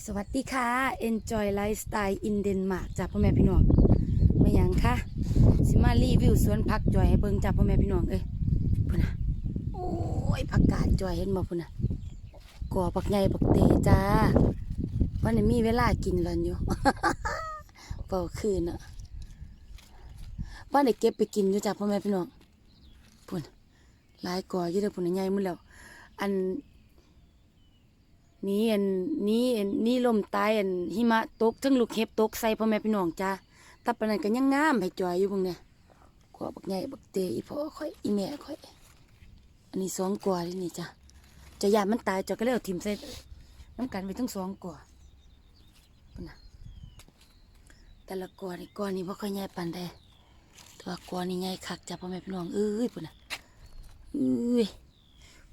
สวัสดีค่ะ Enjoy Lifestyle in Denmark จากพ่อแม่พี่น้องมาอย่างค่ะสิมารีวิวสวนผักจอยให้เบิ่งจากพ่อแม่พี่น้องเอ้ยพุ่นนะโอ้ยผักกาดจอยเห็นบ่พุ่นนะกอปักใหญ่ปักเตจ้าวันนี้มีเวลากินแล้วอยู่เป่าคืนน่ะวันนี้เก็บไปกินอยู่จากพ่อแม่พี่น้องพุ่นหลายกออยู่เด้อพุ่นน่ะใหญ่หมดแล้วอัน นี่อันนี่อันนี่ลมตายอันหิมะตกทั้งลูกเห็บตกใส่พ่อแม่พี่น้องจ้าตับปนันก็ยังงามให้จอยอยู่พวกเนี่ยกวบักใหญ่บักเตอีพ่อค่อยอีแม่ค่อย อันนี้สองกว่าที่นี่จ้ะจะยามันตายจอยก็เลยเอาทิมใส่น้ำกันไปทั้งสองกว่าพุ่นะแต่ละกว่านี่กว่านี่บ่ค่อยใหญ่ปานใดแต่ว่ากว่านี่ใหญ่คักจ้ะพ่อแม่พี่น้องเอ้ยปนน่ะเอ้ย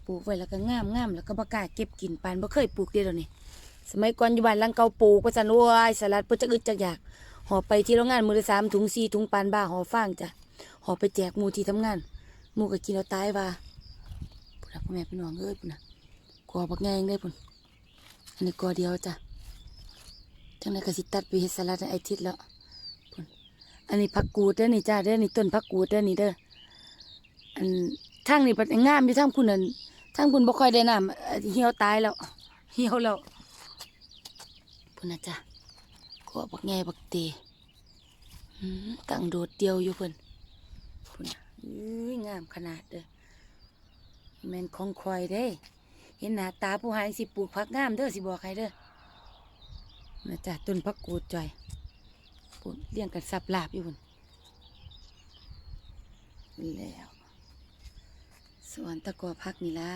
ลูกไว้แล้วก็งามงามแล้วก็บ่กล้าเก็บกินปานบ่เคยปลูกเดียวนี้สมัยก่อนอยู่บ้านลังเก่าปลูกก็ซั่นโอ้ยสลัดเพิ่นจักอึดจักอยากห่อไปที่โรงงานมือละ3ถุง4ถุงปานบ้าห่อฟางจ้ะห่อไปแจกมูที่ทำงานมูก็กินเอาตายว่าพุ่นน่ะพ่อแม่พี่น้องเอ้ยพุ่นนะกอบักแงงได้พุ่นอันนี้กอเดียวจ้ะจังไดก็สิตัดไปเฮ็ดสลัดให้ไอทิศแล้วพุ่นอันนี้ผักกูดเด้อนี่จ้าเด้อนี่ต้นผักกูดเด้อนี่เด้ออันทางนี้ปัดงามอยู่ทางพุ่นนั่น ทั้งคุณบ่ค่อยได้น้ำเอ่อเหี่ยวตายแล้ว เหี่ยวแล้วพุ่นนะจ๊ะก็บักแง่บักเตอืมตั้งโดดเดียวอยู่เพิ่นพุ่นน่ะอื้งามขนาดเด้อแม่นของคอยเด้ เห็นหน้าตาผู้หายสิปลูกผักงามเด้อสิบอกใครเด้อนะจ๊ะต้นผักกูดจอยพุ่นเลี้ยงกันสับลาบอยู่พุ่นแล้ว สวนตะกอพักนี่ละ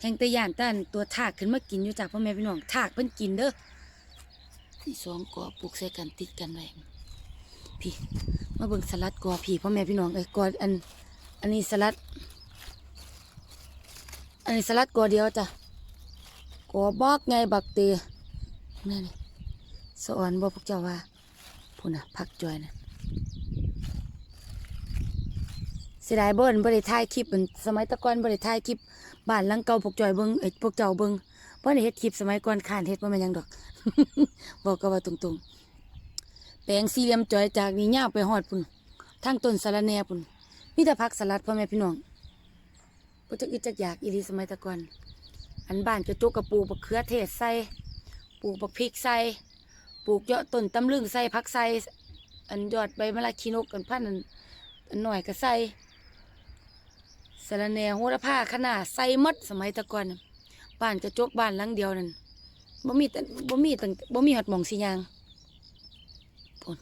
แห่งตะยานต้นตัวทากขึ้นมากินอยู่จากพ่อแม่พี่น้องทากเพิ่นกินเด้อนี่สองกอปลูกใส่กันติดกันไว้พี่มาเบิ่งสลัดกอพี่พ่อแม่พี่น้องเอ้ยกออัน อันนี้สลัด อันนี้สลัดกอเดียวจ้ะกอบอกไงบักเตยนี่นี่สอนบ่พวกเจ้าว่าพูน่ะพักจอยน่ะ เสียดายเบิ้นบ่ได้ถ่ายคลิปเหมือนสมัยตะก่อนบ่ได้ถ่ายคลิปบ้านหลังเก่าพวกจอยเบิ่งเอ้พวกเจ้าเบิ่งบ่ได้เฮ็ดคลิปสมัยก่อนขานเฮ็ดบ่แม่นยังดอก บอกก็ว่าตรงๆแปลงสี่เหลี่ยมจอยจากนี่ยาวไปฮอดพุ่นทางต้นสะรแหน่พุ่นมีแต่ผักสลัดพ่อแม่พี่น้องบ่จักอึดจักอยากอีหลีสมัยตะก่อนอันบ้านจะจุกกระปูบักเขือเทศใส่ปลูกบักพริกใส่ปลูกเยอะต้นตำลึงใส่ผักใส่อันยอดใบมะละขีนกอันพันอันอันหน่อยก็ใส่ สารแหนโหระพาขนาดใส่มดสมัยตะก่อนบ้านกระจกบ้านหลังเดียวนั่นบ่มีแต่บ่มีตั้งบ่มีหอดหมองสียางพุ่น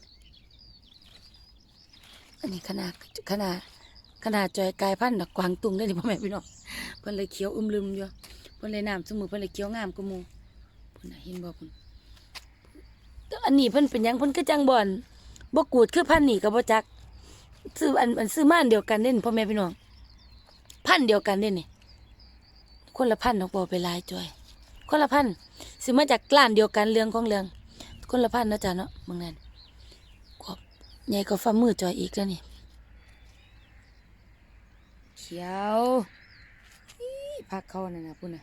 อันนี้ขนาดขนาดขนาดจอยกายพันธุ์ดอกกวางตุงได้นี่พ่อแม่พี่น้องเพิ่นเลยเขียวอึมลืมอยู่เพิ่นเลยน้ำสมุเพิ่นเลยเขียวงามกว่าหมู่พุ่นเห็นบ่พุ่นแต่อันนี้เพิ่นเป็นยังเพิ่นคือจังบ่อนบ่กูดคือพันธุ์นี่ก็บ่จักซื้ออันอันซื้อมาอันเดียวกันเด่นพ่อแม่พี่น้อง พันธ์เดียวกันเด้นี่คนละพันธุ์นกบอไปลายจอย คนละพันธุ์สิมาจากกล้านเดียวกันเรื่องของเรื่อง คนละพันธ์นะจ๊ะเนาะบางนั้นกบใหญ่ก็ฝ่ามือจอยอีกแล้วนี่เขียวพักเขานั่นนะพุ่นน่ะ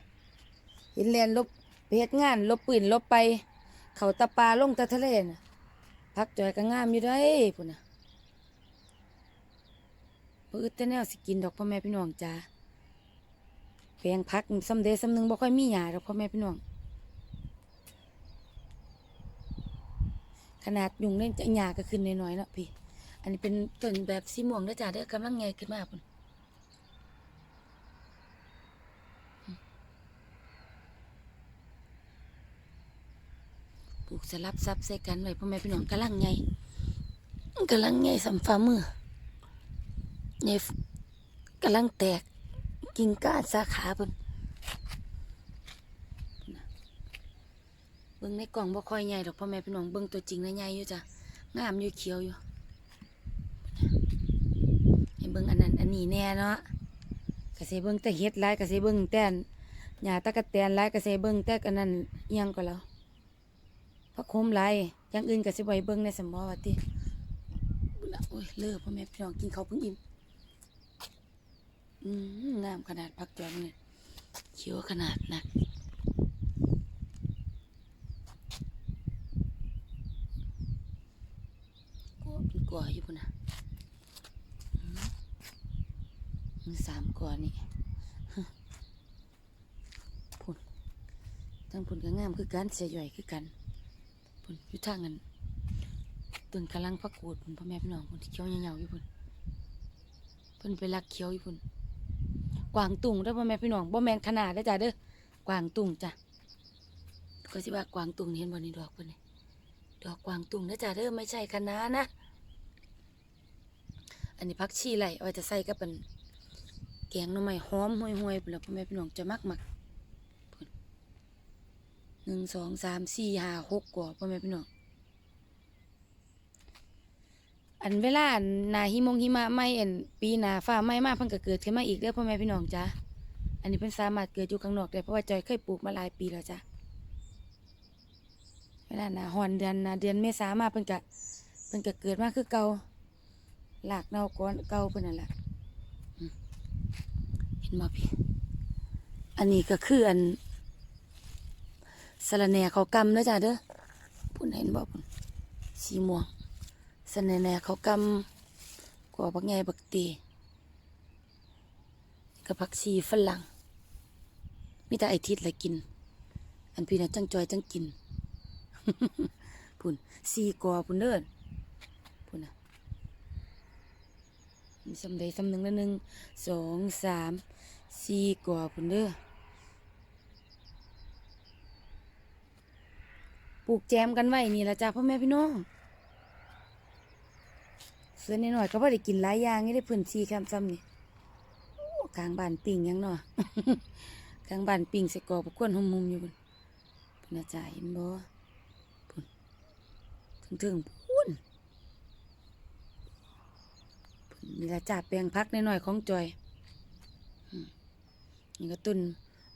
เห็นแลนลบไปเฮ็ดงาน ลบปืนลบไป เขาตะปาลงตะทะเลน่ะพักจอยก็งามอยู่ได้พุ่นน่ะ บ่อึดแต่แนวสิกินดอกพ่อแม่พี่น้องจ้าแปลงพักสำเดสำหนึ่งบ่ค่อยมีหยาดอกพ่อแม่พี่น้อง ขนาดยุงเล่นจะหยาก็ขึ้นน้อยๆเนาะพี่ อันนี้เป็นต้นแบบสีม่วงเด้จ้าเด้อกำลังไงขึ้นมาพุ่นปลูกสลับซับใส่กันไว้พ่อแม่พี่น้องกำลังไงกำลังไงสำฝ่ามือ ใหญ่กำลังแตกกิ่งก้านสาขาเพิ่นเบิ่งในกล่องบ่ค่อยใหญ่ดอกพ่อแม่พี่น้องเบิ่งตัวจริงนะใหญ่อยู่จ้ะงามอยู่เขียวอยู่ให้เบิ่งอันนั้นอันนี้แน่เนาะกะสิเบิ่งแต่เฮ็ดหลายกะสิเบิ่งแต่นหญ้าตะกะแตนหลายกะสิเบิ่งแต่อันนั้นยังก็แล้วผักโขมหลายอย่างอื่นกะสิบ่ให้เบิ่งในสมอว่าติน่ะโอ้ยเลิกพ่อแม่พี่น้องกินข้าวเพิ่งอิ่ม งามขนาดพักจอมเนี่ยเขียวขนาดนะกก็เป็นกวอยู่ปุ่นนะมีสามกัวนี่พุ่นทั้งพุ่นก็งามคือการเสียใหญ่คือกันพุ่นอยู่ทางนั้นตึงกำลังพักโกรดพุ่นพ่อแม่พี่น้องพุ่นเขียวเงาๆอยู่พุ่นพุ่นไปรักเขียวอยู่พุ่น กวางตุงเด้อพ่แม่พี่น้องบ่แม่นขนาดเด้อจ้ะเด้อกวางตุงจ้ะก็สิว่ากวางตุงนี่เห็นบ่นี่ดอกเพิ่นนี่ดอกกวางตุงเด้อจ้ะเด้อไม่ใช่คะน้านะ อันนี้พักชีไหลเอาไว้จะใส่กับเป็นแกงหน่อไม้หอมห่วยๆพุ่นล่ะพ่อแม่พี่น้องจะมักมักพุ่นหนึ่งสองสามสี่ห้าหกกว่าพ่อแม่พี่น้อง อันเวลาอันหนาหิมงหิมะไม่อันปีหนาฟ้าไหม้มาเพิ่นก็เกิดขึ้นมาอีกเด้อพ่อแม่พี่น้องจ้าอันนี้เพิ่นสามารถเกิดอยู่ข้างนอกได้เพราะว่าจอยเคยปลูกมาหลายปีแล้วจ้ะเวลาหนาฮอนเดือนหนาเดือนเมษามาเพิ่นก็เพิ่นก็เกิดมาคือเก่าหลากเน่าก้อนเก่าเพิ่นนั่นแหละเห็นบ่พี่อันนี้ก็คืออันสะระแหน่เขากำเด้อจ้าเด้อพุ่นเห็นบ่พุ่นสีม่วง สะระแน่เขากำกว่าบักใหญ่บักตีกับผักชีฝรั่งมีแต่ไอทิศละกิน อันพี่น่ะจังจอยจังกินพุ่นสีกอพุ่นเด้อพุ่นน่ะมีสำใดสำหนึ่งละหนึ่งสองสามสี่กวพุ่นเด้อปลูกแจมกันไว้นี่ละจ้าพ่อแม่พี่น้อง เสือนิดหน่อยก็พอได้กินหลายอย่างนี่ได้พื้นที่คำซ้ำนี่กลางบ้านปิ่งยังเนาะกลางบ้านปิ่งใส่กอบกวนหอมมุมอยู่พุ่นพนาจ่ายเห็นบ่พุ่นถึงถึงๆพุ่นนี่ละจ่าแปลงพักหน่อยของจอยมนี่ก็ต้น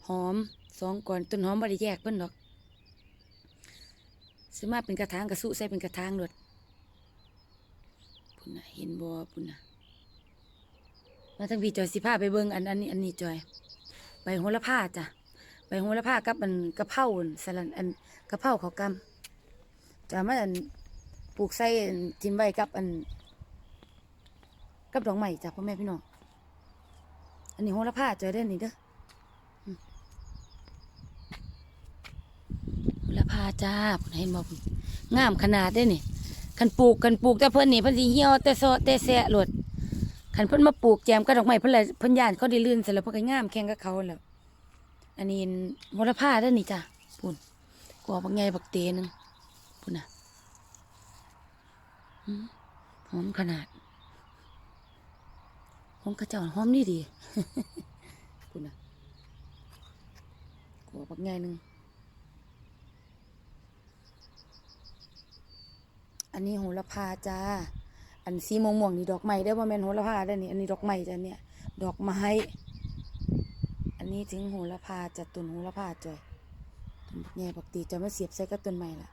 หอมสองก่อนต้นหอมบริแยกเพิ่นดอกซื้อมาเป็นกระถางกระสุใส่เป็นกระถางโดด พุ่นนะเห็นบ่พุ่นนะมาทั้งพี่จอยสิพาไปเบิ่งอันอันนี้อันนี้จอย ใบโหระพาจ้ะใบโหระพากับอันกระเพราอั่นสลันอันกระเพราเขากำจะมาอันปลูกใส่อันทิมไว้กับอัน กับดอกไม้จ้ะพ่อแม่พี่น้องอันนี้โหระพาจอยเด้อนี่เด้อโหระพาจ้าพุ่นเห็นบ่พุ่นงามขนาดเด้อนี่ คันปลูกคันปลูกแต่เพิ่นนี่เพิ่นสิเหี่ยวแต่ซอแต่แสะโลดคันเพิ่นมาปลูกแจมกับดอกไม้เพิ่นละเพิ่นย่านเขาได้ลื่นเสร็จแล้วเพิ่นก็งามแข่งกับเขาแล้วอันนี้โหระพาเด้อนี่จ้ะพุ่นกอบักใหญ่บักเตหนึงพุ่นน่ะหอมขนาดหอมกระเจ้าหอมนี่ดีคุณน่ะกัวปักใหญ่หนึ่ง อันนี้โหระพาจ้า อันสีม่วงๆนี่ดอกไม้ได้อว่าแม่นโหระพาได้นี่ อันนี้ดอกไม้จ้ะเนี่ย ดอกไม้ อันนี้ถึงโหระพาจะตุนโหระพาจ้อยต้นบักใหญ่ปกติจะมาเสียบใส่กับต้นไม้ล่ะ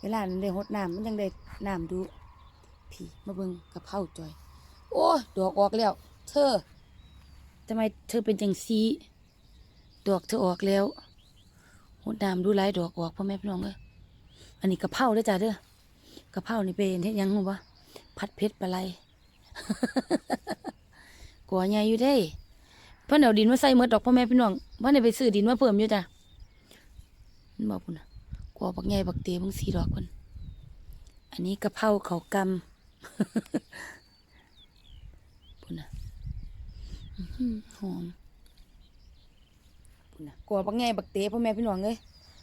เวลานั้นได้หดน้ำมันยังได้น้ำดู พี่มาเบิ่งกะเพราจ้อย โอ้ดอกออกแล้ว เธอทำไมเธอเป็นจังซีดอกเธอออกแล้วหดน้ำดูหลายดอกออกพ่อแม่พี่น้องเอ้ยอันนี้กะเพราเด้อจ้าเด้อ กะเพรานี่เป็นเฮ็ดยังหูวะผัดเผ็ดปลาไหลกัวใหญ่อยู่เด้ เพิ่นเอาดินมาใส่หมดดอกพ่อแม่พี่น้องเพิ่นได้ไปซื้อดินมาเพิ่มอยู่จ้ะมันบอกพุ่นน่ะกัวบักใหญ่บักเตมึงสีดอกเพิ่นอันนี้กะเพราเขากำพุ่นน่ะหอมพุ่นน่ะกัวบักแง่บักเตพ่อแม่พี่น้องเอ้ย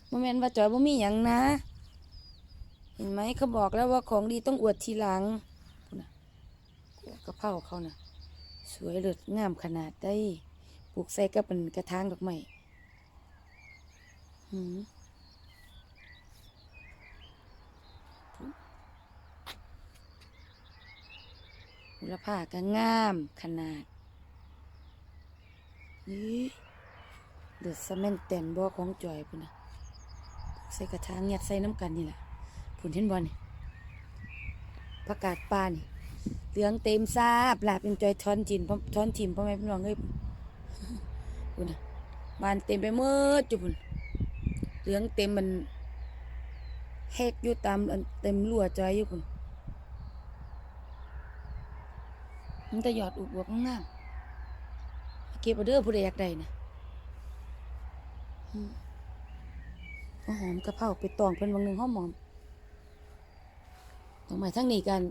บ่แม่นว่าจอยบ่มีหยังนะ เห็นไหมเขาบอกแล้วว่าของดีต้องอวดทีหลังนะกระเพราเขาน่ะ สวยเลิศงามขนาดได้ปลูกใส่กับเป็นกระถางดอกไม้หืมมูลค่าก็งามขนาดนี่เดือดสะแม่นเต็นบ่ของจอยพุ่นนะใส่กระถางยัดใส่น้ำกันนี่แหละ พุ่นเห็นบ่นี่ประกาศปลานี่เหลืองเต็มซาบหลาเป็นจอยทอนจินพ่อทอนจิมพ่อแม่พี่น้องเอ้ยพุ่นะบานเต็มไปหมดจุพุ่นเหลืองเต็มมันแหกอยู่ตามเต็มรั่วจอยอยู่พุ่นมันจะหยอดอุบวกงามเก็บเอาเด้อผู้ใดอยากได้นะหอมกะเพราไปตองเพิ่นบางหนึ่งหอมหอม ตรงมาทั้งนี้กัน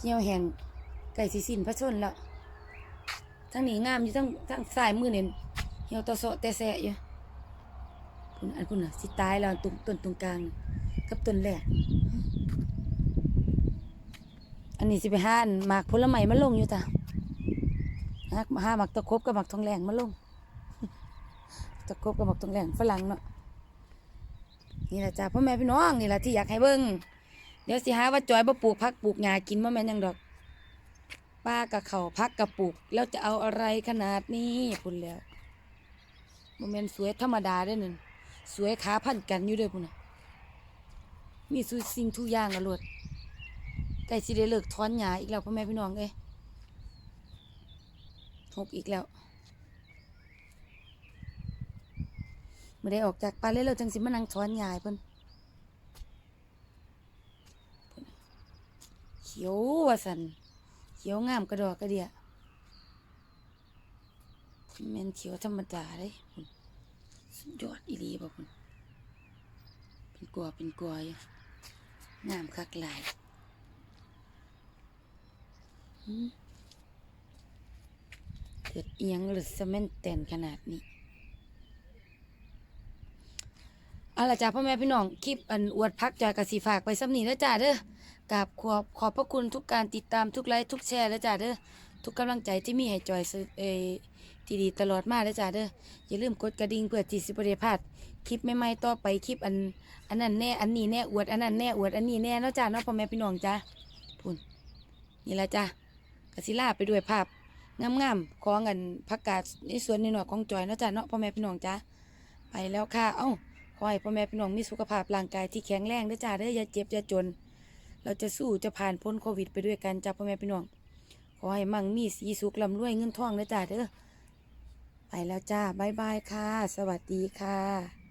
เหี่ยวแหงไก่สิสินพระชนล้วทั้งนี้งามอยู่ทั้งทั้งสายมือเนี่ยเหี่ยวตะเสาะแต่แสะอยู่คุณอันคุณน่ะสิตายแล้วตุ่มต้นตรงกลางกับต้นแรกอันนี้สิไปหาอันหมากผลไม้มาลงอยู่จ้ะหาหาหมากตะครบกับหมากทองแหลงมาลง ตะครบกับหมากทองแหลงฝรั่งเนาะนี่แหละจ้ะพ่อแม่พี่น้องนี่แหละที่อยากให้เบิ่ง เดี๋ยวสิหาว่าจอยบ่ปลูกพักปลูกหญ้ากินบ่แม่นยังดอก ป้ากับเขาพักกับปลูก แล้วจะเอาอะไรขนาดนี้พุ่นแล้วบ่แม่นสวยธรรมดาเด้อนั่นสวยขาพันกันอยู่เด้อพุ่นน่ะมีสุสิ่งทุกอย่างอะโลดใกล้สิได้เลิกถอนหญ้าอีกแล้วพ่อแม่พี่น้องเอ้ยหกอีกแล้วไม่ได้ออกจากป่าเลยเราจังสิมานั่งถอนหญ้าให้เพิ่น ขียวว่าสันเขียวงามกระดอกกระเดียแมนเขียวธรรมดาเลยพุ่นสุดยอดอีหลีบ่พุ่นเป็นกลัวเป็นกลัวอยู่งามคักหลายเกิดเอียงหรือสเมนแตนขนาดนี้เอาล่ะจ้าพ่อแม่พี่น้อง คลิปอันอวดพักจอยกสีฝากไปซ้ำนี้แล้วจ้าเด้อ กราบขอบขอบพระคุณทุกการติดตามทุกไลค์ทุกแชร์แล้วจ้าเด้อทุกกำลังใจที่มีให้จอยเอที่ดีตลอดมาแล้วจ้าเด้ออย่าลืมกดกระดิ่งเพื่อที่สิบริพลาดคลิปใหม่ๆต่อไปคลิปอันอันนั้นแน่อันนี้แน่อวดอันนั้นแน่อวดอันนี้แน่เนาะจ้าเนาะพ่อแม่พี่น้องจ้าพูนนี่ละจ้ากสิลาไปด้วยภาพงามๆของกันพักกาดในสวนในหน่อยของจอยเนาะจ้ะเนาะพ่อแม่พี่น้องจ้าไปแล้วค่ะเอ้าขอให้พ่อแม่พี่น้องมีสุขภาพร่างกายที่แข็งแรงเด้อจ้าเด้ออย่าเจ็บอย่าจน เราจะสู้จะผ่านพ้นโควิดไปด้วยกันจ้าพ่อแม่พี่น้องขอให้มั่งมีสีสุขลำรวยเงินทองนะจ้าเด้อไปแล้วจ้าบ๊ายบายค่ะ สวัสดีค่ะ